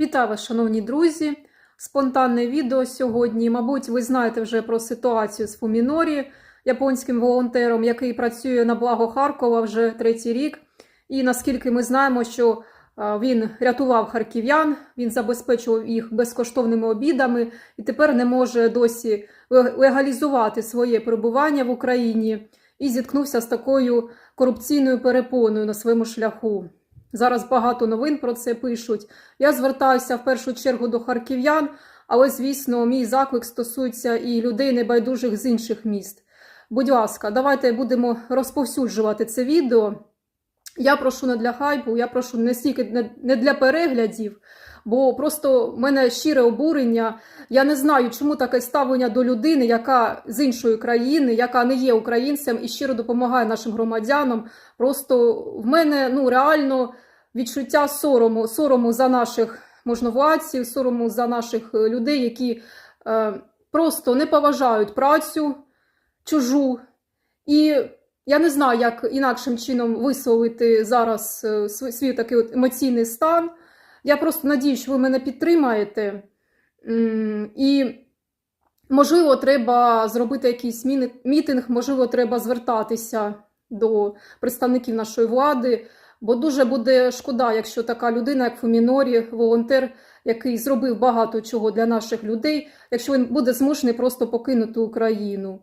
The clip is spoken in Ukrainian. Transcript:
Вітаю вас, шановні друзі! Спонтанне відео сьогодні. Мабуть, ви знаєте вже про ситуацію з Фумінорі, японським волонтером, який працює на благо Харкова вже третій рік. І наскільки ми знаємо, що він рятував харків'ян, він забезпечував їх безкоштовними обідами і тепер не може досі легалізувати своє перебування в Україні і зіткнувся з такою корупційною перепоною на своєму шляху. Зараз багато новин про це пишуть. Я звертаюся в першу чергу до харків'ян, але, звісно, мій заклик стосується і людей небайдужих з інших міст. Будь ласка, давайте будемо розповсюджувати це відео. Я прошу не для хайпу, я прошу не стільки не- для переглядів, бо просто в мене щире обурення. Я не знаю, чому таке ставлення до людини, яка з іншої країни, яка не є українцем і щиро допомагає нашим громадянам. Просто в мене ну реально відчуття сорому, сорому за наших можновладців, сорому за наших е, людей, які е, просто не поважають працю чужу. І я не знаю, як інакшим чином висловити зараз е, свій такий от емоційний стан. Я просто надію, що ви мене підтримаєте. І, можливо, треба зробити якийсь мітинг, можливо, треба звертатися до представників нашої влади. Бо дуже буде шкода, якщо така людина, як Фумінорі, волонтер, який зробив багато чого для наших людей, якщо він буде змушений просто покинути Україну.